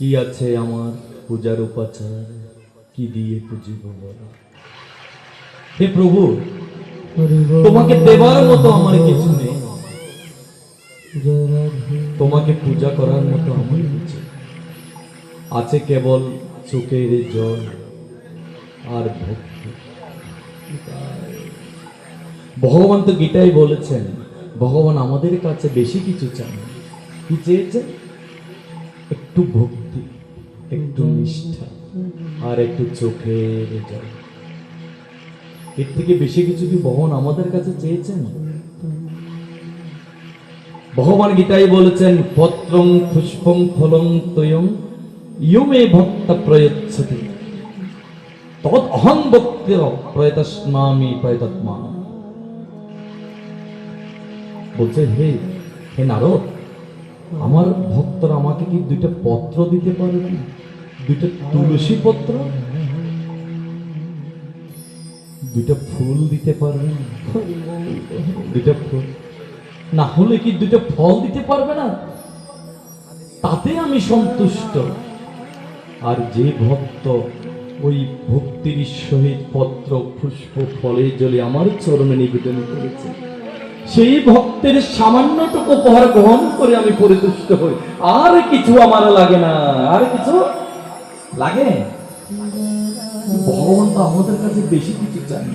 কি আছে আমার পূজার উপাচার? কি দিয়ে পুজিব হে প্রভু, তোমাকে দেবার মতো আমার কিছু নেই। তোমাকে পূজা করার মতো আমার কিছু আছে কেবল চোখের জল আর ভক্তি। ভগবান তো গীতাই বলেছেন, ভগবান আমাদের কাছে বেশি কিছু চান। কি চেয়েছেন? একটু ভক্তি। একটু নিষ্ঠা, আর একটু চোখের এর থেকে বেশি কিছু কি ভগবান আমাদের কাছে চেয়েছেন? ভগবান গীতাই বলেছেন, পত্রং পুষ্পং ফলং তয়ং, ইয়মে ভক্ত প্রয়চ্ছতি। তৎ অহং ভক্তির প্রয়তস্মামি প্রয়তত্মা বলছে, হে হে নারদ আমার ভক্তরা আমাকে কি দুইটা পত্র দিতে পারবে দুইটা তুলসী পত্র? দুইটা ফুল দিতে পারবে দুইটা ফুল। না হলে কি দুইটা ফল দিতে পারবে না? তাতে আমি সন্তুষ্ট। আর যে ভক্ত ওই ভক্তির সহিত পত্র, পুষ্প, ফলে, জলে আমার চরণে নিবেদন করেছে। সেই ভক্তের সামান্যটুকু উপহার গ্রহণ করে আমি পরিতুষ্ট হই। আর কিছু আমার লাগে না। আর কিছু লাগে? ভগবান তো আমাদের কাছে বেশি কিছু চাই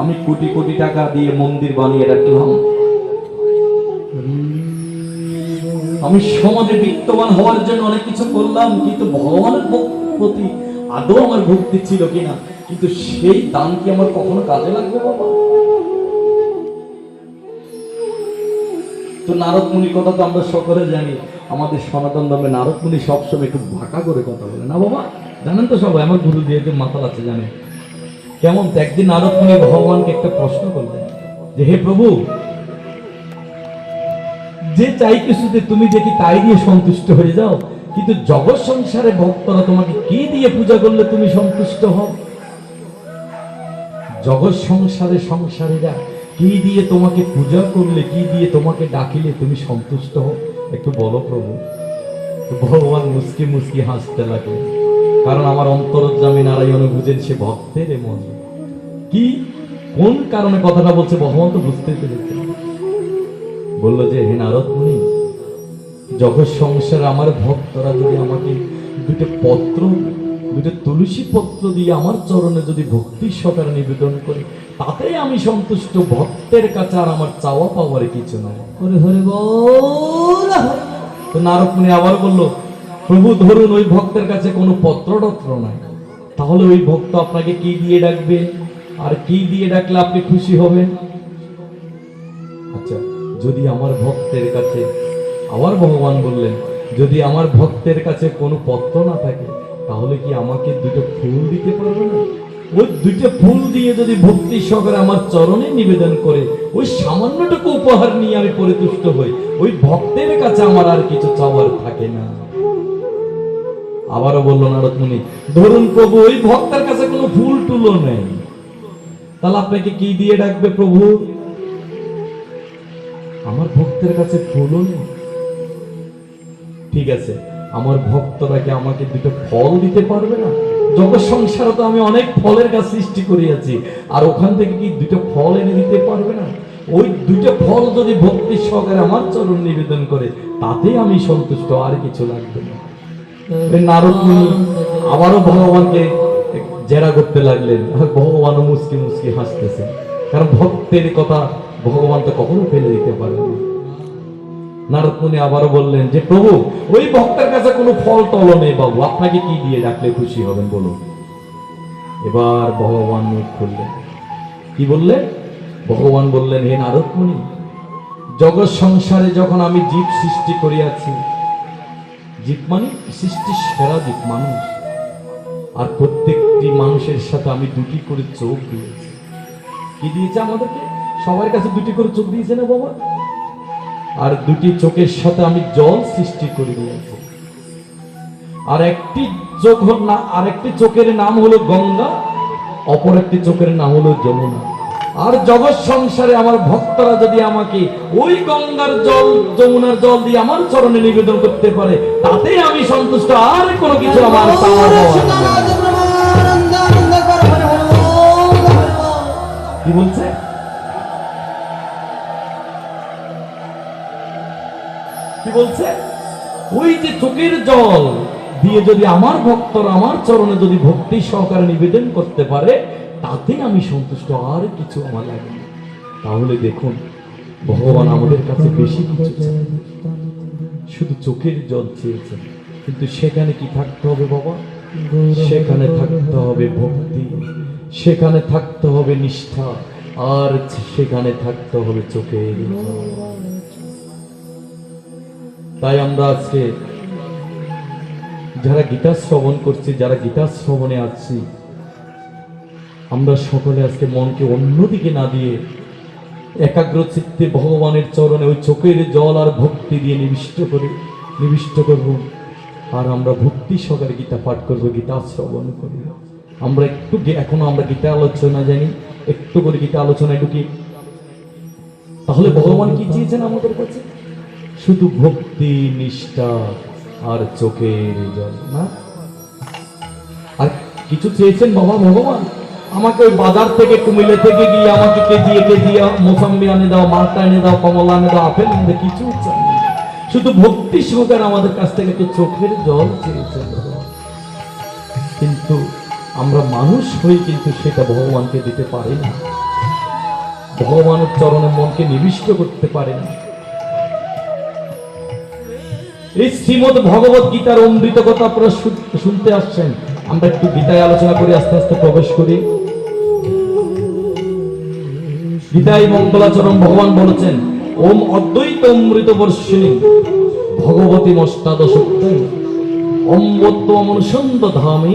আমি কোটি কোটি টাকা দিয়ে মন্দির বানিয়ে রাখলাম। আমি সমাজে বিত্তবান হওয়ার জন্য অনেক কিছু করলাম, কিন্তু ভগবানের প্রতি আদৌ আমার ভক্তি ছিল কিনা? কিন্তু সেই দান কি আমার কখনো কাজে লাগবে বাবা? তো নারদ মুনির কথা তো আমরা সকলে জানি। আমাদের সনাতন ধর্মে নারদ মুনি সবসময় একটু ভাকা করে কথা বলে। না বাবা, জানেন তো সবাই, আমার গুরু দিয়ে যে মাতাল আছে, জানেন। কেমন তো একদিন নারদ মুনি ভগবানকে একটা প্রশ্ন করলেন যে, হে প্রভু, যে চাই কিছুতে তুমি দেখি তাই দিয়ে সন্তুষ্ট হয়ে যাও, কিন্তু জগৎ সংসারে ভক্তরা তোমাকে কি দিয়ে পূজা করলে তুমি সন্তুষ্ট হও? জগৎ সংসারে সংসারীরা কি দিয়ে তোমাকে পূজা করলে, কি দিয়ে তোমাকে ডাকিলে তুমি সন্তুষ্ট হও? একটু বলো প্রভু। ভগবান মুসকি মুসকি হাসতে লাগলেন। কারণ আমার অন্তরজামী নারায়ণ বুঝেন সে ভক্তের মন। কি? কোন কারণে কথাটা বলছে? ভগবান তো বুঝতে পেরেছে বলল যে, হে নারদ মুনি জগৎ সংসার আমার ভক্তরা যদি আমাকে দুটো পত্র, দুটো তুলসী পত্র দিয়ে আমার চরণে যদি ভক্তি সকার নিবেদন করে তাতেই আমি সন্তুষ্ট ভক্তের কাছে আর আমার চাওয়া পাওয়ার কিছু নাই। হরে হরে বল। তো নারদ মুনি আবার বলল প্রভু ধরুন ওই ভক্তের কাছে কোনো পত্র টত্র নাই। তাহলে ওই ভক্ত আপনাকে কি দিয়ে ডাকবে? আর কি দিয়ে ডাকলে আপনি খুশি হবেন? আচ্ছা যদি আমার ভক্তের কাছে আবার ভগবান বললেন যদি আমার ভক্তের কাছে কোনো পত্র না থাকে তাহলে কি আমাকে দুটো ফুল দিতে পারবে না? ওই দুইটা ফুল দিয়ে যদি ভক্তি সহকারে আমার চরণে নিবেদন করে, ওই সামান্যটুকু উপহার নিয়ে আমি পরিতুষ্ট হই, ওই ভক্তের কাছে আমার আর কিছু চাওয়ার থাকে না। আবারও বলল নারদ মুনি ধরুন প্রভু, ওই ভক্তের কাছে কোনো ফুল টুলো নেই। তাহলে আপনাকে কি দিয়ে ডাকবে প্রভু? আমার ভক্তের কাছে ফুলও নেই। ঠিক আছে, আমার ভক্তরা কি আমাকে দুটো ফল দিতে পারবে না? জগৎ সংসারে তো আমি অনেক ফলের গাছ সৃষ্টি করিয়াছি। আর ওখান থেকে কি দুটো ফল এনে দিতে পারবে না? ওই দুটো ফল যদি ভক্তি সহকারে আমার চরণ নিবেদন করে তাতে আমি সন্তুষ্ট, আর কিছু লাগবে না। নারদ মুনি আবারও ভগবানকে জেরা করতে লাগলেন। ভগবানও মুসকি মুসকি হাসতেছে। কারণ ভক্তের কথা ভগবান তো কখনো ফেলে দিতে পারেন না। নারদ মুনি আবারও বললেন যে, প্রভু, ওই ভক্তের কাছে কোনো ফল টল নেই বাবু। আপনাকে কি দিয়ে ডাকলে খুশি হবেন বলুন? এবার ভগবান মুখ খুললেন। কি বললেন? ভগবান বললেন, হে নারদ মুনি, জগৎ সংসারে যখন আমি জীব সৃষ্টি করিয়াছি, জীব মানে সৃষ্টির সেরা জীব মানুষ। আর প্রত্যেকটি মানুষের সাথে আমি দুটি করে চোখ দিয়েছি। কি দিয়েছে আমাদেরকে? সবার কাছে দুটি করে চোখ দিয়েছে না বাবা? আর দুটি চোখের সাথে আমি জল সৃষ্টি করে দিয়েছি আর একটি চোখ না আর একটি চোখের নাম হলো গঙ্গা অপর একটি চোখের নাম হলো যমুনা আর জগৎ সংসারে আমার ভক্তরা যদি আমাকে ওই গঙ্গার জল যমুনার জল দিয়ে আমার চরণে নিবেদন করতে পারে তাতে আমি সন্তুষ্ট আর কোনো কিছু আমার। কি বলছে কি বলছে? ওই যে চোখের জল দিয়ে যদি আমার ভক্তরা আমার চরণে যদি ভক্তি সহকারে নিবেদন করতে পারে তাতে আমি সন্তুষ্ট, আর কিছু আমার লাগে তাহলে দেখুন, ভগবান আমাদের কাছে বেশি কিছু শুধু চোখের জল চেয়েছেন। কিন্তু সেখানে কি থাকতে হবে বাবা সেখানে থাকতে হবে ভক্তি। সেখানে থাকতে হবে নিষ্ঠা। আর সেখানে থাকতে হবে চোখের। তাই আমরা আজকে যারা গীতা শ্রবণ করছি, যারা গীতা শ্রবণে আছি, আমরা সকলে আজকে মনকে অন্যদিকে না দিয়ে একাগ্র চিত্তে ভগবানের চরণে ওই চোখের জল আর ভক্তি দিয়ে নিবিষ্ট করে, নিবিষ্ট করব। আর আমরা ভক্তি সহকারে গীতা পাঠ করব, গীতা শ্রবণ করব আমরা একটু এখনও আমরা গীতা আলোচনা জানি, একটু করে গীতা আলোচনায় ঢুকি। তাহলে ভগবান কি চেয়েছেন আমাদের কাছে? শুধু ভক্তি, নিষ্ঠা আর চোখের জল, না? আর কিছু চেয়েছেন বাবা ভগবান? আমাকে ওই বাজার থেকে, কুমিল্লা থেকে গিয়ে আমাকে কেজিয়ে কেজিয়ে মোসাম্বি আনে দাও, মালটা এনে দাও, কমলা আনে দাও, আপেল এনে কিছু না। শুধু ভক্তি সহকারে আমাদের কাছ থেকে তো চোখের জল চেয়েছেন কিন্তু আমরা মানুষ হয়ে কিন্তু সেটা ভগবানকে দিতে পারি না। ভগবানের চরণে মনকে নিবিষ্ট করতে পারে না। শ্রীমদ ভগবত গীতার অমৃত কথা আপনারা শুনতে আসছেন। আমরা একটু গীতায় আলোচনা করি, আস্তে আস্তে প্রবেশ করি। গীতায় মঙ্গলাচরণ ভগবান বলেছেন, ওম অদ্বৈত অমৃত বর্ষিণী ভগবতী মষ্টাদশক্তি অম্বত্ব অনুসন্দ ধামে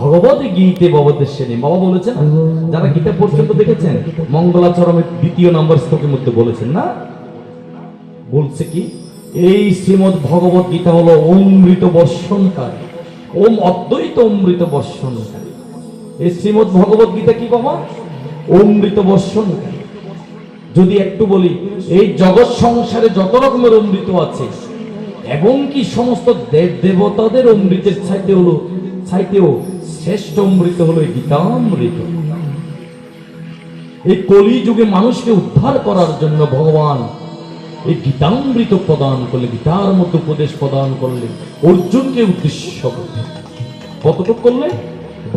ভগবতী গীতে ভবদেশ্বনী বাবা বলেছেন, যারা গীতা পর্যন্ত দেখেছেন, মঙ্গলাচরণের দ্বিতীয় নম্বর শ্লোকের মধ্যে বলেছেন না? বলছে কি? এই শ্রীমদ ভগবত গীতা হলো অমৃত বর্ষণকারী, ওম অদ্বৈত অমৃত বর্ষণকারী। এই শ্রীমদ ভগবত গীতা কি বাবা? অমৃত বর্ষণকারী। যদি একটু বলি, এই জগৎ সংসারে যত রকমের অমৃত আছে, এবং কি সমস্ত দেব দেবতাদের অমৃতের ছাইতে হলো ছাইতেও শ্রেষ্ঠ অমৃত হলো গীতামৃত। এই কলি যুগে মানুষকে উদ্ধার করার জন্য ভগবান এই গীতামৃত প্রদান করলে, গীতার মতো উপদেশ প্রদান করলে অর্জুনকে উদ্দেশ্য করলে কতটুকু করলে?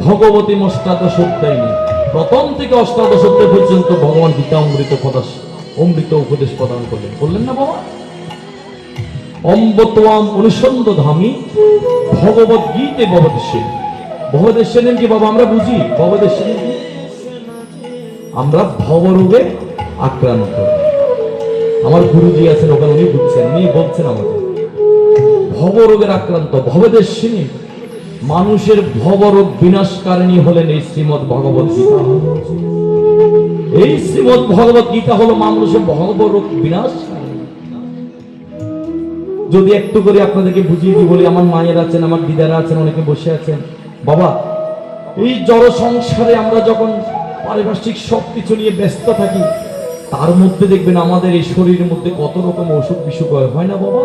ভগবতী অষ্টাদশ অধ্যায়নি প্রথম থেকে অষ্টাদশ অধ্যায় পর্যন্ত ভগবান গীতামৃত প্রদাস, অমৃত উপদেশ প্রদান করলেন। বললেন না বাবা? অম্বতোয়াম অনুসন্দ ধামি ভগবত গীতে ভবদেশের ভবদেশের কি বাবা আমরা বুঝি? ভবদেশের আমরা ভবরোগে আক্রান্ত। আমার গুরুজি আছেন, ওখানে উনি বুঝছেন উনি বলছেন আমাকে, ভবরোগের আক্রান্ত ভবদেশিনী মানুষের ভবরোগ বিনাশকারিণী হলেন এই শ্রীমদ ভগবত গীতা। এই শ্রীমদ ভগবত গীতা হলো মানুষের ভবরোগ বিনাশ যদি একটু করে আপনাদেরকে বুঝিয়ে দিই বলি, আমার মায়ের আছেন, আমার দিদারা আছেন, অনেকে বসে আছেন। বাবা, এই জড় সংসারে আমরা যখন পারিপার্শ্বিক সব কিছু নিয়ে ব্যস্ত থাকি তার মধ্যে দেখবেন আমাদের এই শরীরের মধ্যে কত রকম অসুখ বিসুখ হয়। হয় না বাবা?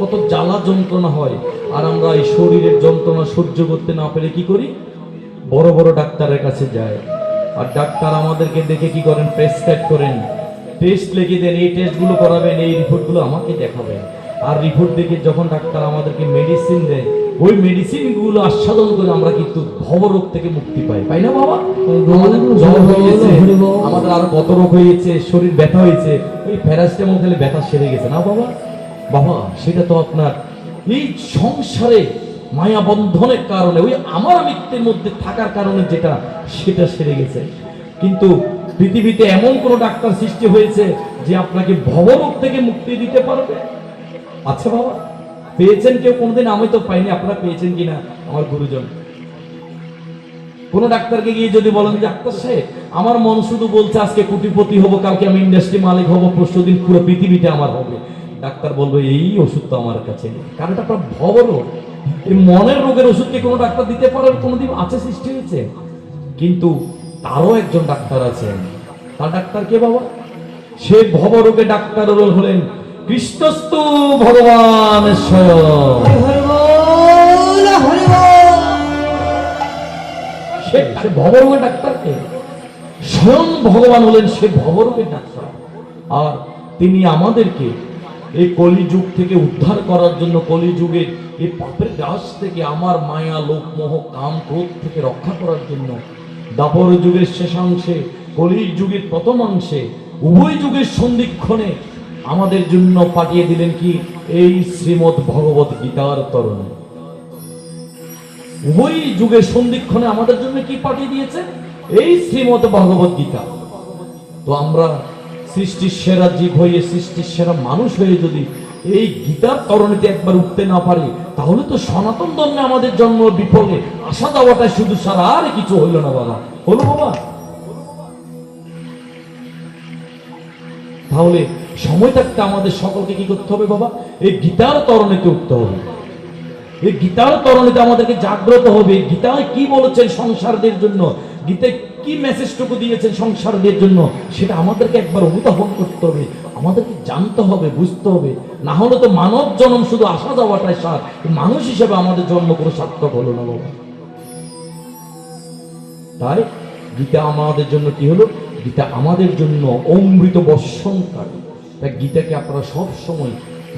কত জ্বালা যন্ত্রণা হয়। আর আমরা এই শরীরের যন্ত্রণা সহ্য করতে না পেরে কি করি? বড় বড় ডাক্তারের কাছে যায় আর ডাক্তার আমাদেরকে দেখে কি করেন? প্রেসক্রাইব করেন। টেস্ট লিখে দেন। এই টেস্টগুলো করাবেন, এই রিপোর্টগুলো আমাকে দেখাবেন। আর রিপোর্ট দেখে যখন ডাক্তার আমাদেরকে মেডিসিন দেয় ওই মেডিসিনগুলো আস্বাদন করে আমরা কিন্তু ভবরোগ থেকে মুক্তি পাই। পাই না বাবা? জ্বর হয়েছে আমাদের আরও কত রোগ হয়েছে শরীর ব্যথা হয়েছে ওই প্যারাসিটামল খেলে ব্যথা সেরে গেছে। না বাবা? বাবা সেটা তো আপনার এই সংসারে মায়া বন্ধনের কারণে ওই আমার মিত্রের মধ্যে থাকার কারণে যেটা সেটা সেরে গেছে। কিন্তু পৃথিবীতে এমন কোন ডাক্তার সৃষ্টি হয়েছে যে আপনাকে ভবরোগ থেকে মুক্তি দিতে পারবে? আচ্ছা বাবা? পেয়েছেন কেউ? কোনোদিন আমি তো পাইনি। আপনারা পেয়েছেন কিনা? আমার গুরুজন। কোন ডাক্তারকে গিয়ে যদি বলেন ডাক্তার সাহেব, আমার মন শুধু বলছে আজকে কোটিপতি হব, কালকে আমি ইন্ডাস্ট্রি মালিক হব, পরশু দিন পুরো পৃথিবীটা আমার হবে। ডাক্তার বলবে, এই ওষুধ তো আমার কাছে কারণ এটা আপনার ভবরোগ এই মনের রোগের ওষুধ কি কোনো ডাক্তার দিতে পারার কোনোদিন আছে, সৃষ্টি হয়েছে? কিন্তু তারও একজন ডাক্তার আছেন। তার ডাক্তার কে বাবা? সে ভবরোগে ডাক্তার হলেন কৃষ্ণস্তু ভগবান সে ভবরোগের স্বয়ং ভগবান হলেন সে ভবরোগের ডাক্তার। আর তিনি আমাদেরকে এই কলিযুগ থেকে উদ্ধার করার জন্য কলিযুগের এই পাপের দাস থেকে আমার মায়া লোক মোহ কাম ক্রোধ থেকে রক্ষা করার জন্য দাপর যুগের শেষাংশে কলি যুগের প্রথমাংশে উভয় যুগের সন্ধিক্ষণে আমাদের জন্য পাঠিয়ে দিলেন কি? এই শ্রীমৎ ভগবত গীতার তরণে। উভয় যুগের সন্ধিক্ষণে আমাদের জন্য কি পাঠিয়ে দিয়েছে? এই শ্রীমত ভগবত গীতা। তো আমরা সৃষ্টির সেরা জীব হয়ে, সৃষ্টির সেরা মানুষ হয়ে যদি এই গীতার তরণীতে একবার উঠতে না পারি, তাহলে তো সনাতন ধর্মে আমাদের জন্ম বিফলে আসা যাওয়াটা শুধু সারা আর কিছু হইল না বাবা। হলো বাবা। তাহলে সময় থাকতে আমাদের সকলকে কি করতে হবে বাবা? এই গীতার তরণীতে উঠতে হবে। এই গীতার তরণীতে আমাদেরকে জাগ্রত হবে। গীতায় কি বলেছেন সংসারদের জন্য? গীতায় কি মেসেজটুকু দিয়েছেন সংসারদের জন্য? সেটা আমাদেরকে একবার অনুধাবন করতে হবে। আমাদেরকে জানতে হবে, বুঝতে হবে। না হলে তো মানব জন্ম শুধু আসা যাওয়াটাই সার। মানুষ হিসেবে আমাদের জন্ম কোনো সার্থক হলো না বাবা। তাই গীতা আমাদের জন্য কি হলো? গীতা আমাদের জন্য অমৃত বর্ষণকারী তাই গীতাকে আপনারা সব সময়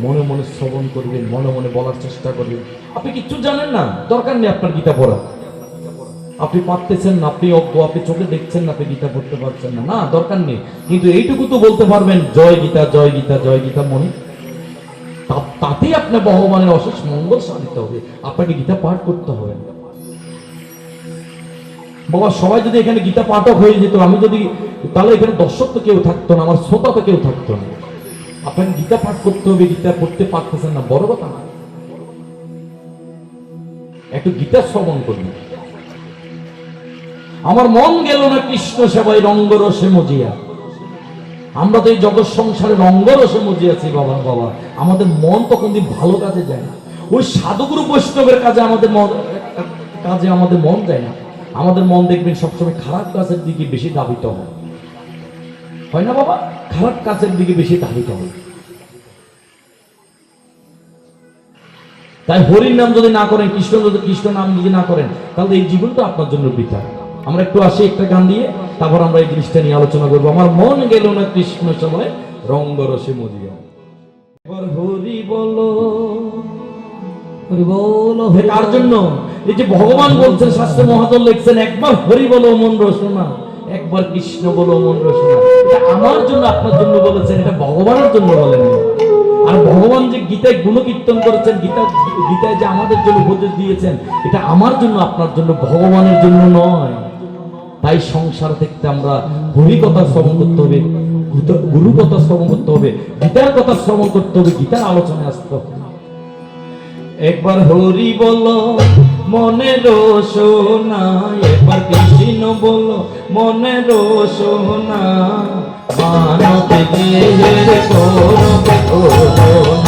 মনে মনে শ্রবণ করবেন, মনে মনে বলার চেষ্টা করবেন। আপনি কিচ্ছু জানেন না, দরকার নেই আপনার গীতা পড়া। আপনি পারতেছেন না, আপনি অজ্ঞ, আপনি চোখে দেখছেন না আপনি গীতা পড়তে পারছেন না। না, দরকার নেই। কিন্তু এইটুকু তো বলতে পারবেন, জয় গীতা জয় গীতা জয় গীতা মনে। তাতেই আপনার ভগবানের অশেষ মঙ্গল সাধিত হবে। আপনাকে গীতা পাঠ করতে হবে। বাবা, সবাই যদি এখানে গীতা পাঠক হয়ে যেত, আমি যদি, তাহলে এখানে দর্শক তো কেউ থাকতো না, আমার শ্রোতা তো কেউ থাকতো না। আপনাকে গীতা পাঠ করতে হবে, গীতা পড়তে পারতেছেন না, বড় কথা না। একটু গীতা শ্রবণ করবেন আমার মন গেল না কৃষ্ণ সেবাই রঙ্গরসে মজিয়া। আমরা তো এই জগৎ সংসারে রঙ্গরসে মজিয়াছি বাবা বাবা। আমাদের মন তো কোনদিন ভালো কাজে যায় না। ওই সাধুগুরু বৈষ্ণবের কাজে আমাদের মন কাজে আমাদের মন যায় না। আমাদের মন দেখবেন সবসময় খারাপ কাজের দিকে বেশি দাবিত হয়। হয় না, বাবা? খারাপ কাজের দিকে বেশি দাবিত হয়। তাই হরির নাম যদি না করেন, কৃষ্ণ যদি, কৃষ্ণ নাম যদি না করেন, তাহলে এই জীবনটা আপনার জন্য বৃথা আমরা একটু আসি একটা গান দিয়ে, তারপর আমরা এই জিনিসটা নিয়ে আলোচনা করব। আমার মন গেল না কৃষ্ণ সময় রঙ্গরসে এবার হরি বলো কার জন্য? এই যে ভগবান বলছেন, শাস্ত্র মহাতর লিখছেন, একবার হরি বলো, মন রসনা। একবার কৃষ্ণ বলো মন রসনা এটা আমার জন্য, আপনার জন্য বলেছেন, এটা ভগবানের জন্য বলেন আর ভগবান যে গীতায় গুণকীর্তন করেছেন, গীতা গীতায় যে আমাদের জন্য উপদেশ দিয়েছেন, এটা আমার জন্য, আপনার জন্য ভগবানের জন্য নয়। তাই সংসার থেকে আমরা হরি কথা শ্রবণ করতে হবে গুরু কথা শ্রবণ করতে হবে, গীতার কথা শ্রবণ করতে হবে, গীতার আলোচনায় আসতে হবে। একবার হরি বলো মনে রোশনা এবার কৃষ্ণ বলো মনে রোশনা মানব দেহের করবে করোনা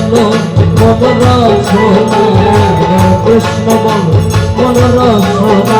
বলো মন রসনা কৃষ্ণ বলো মন রসনা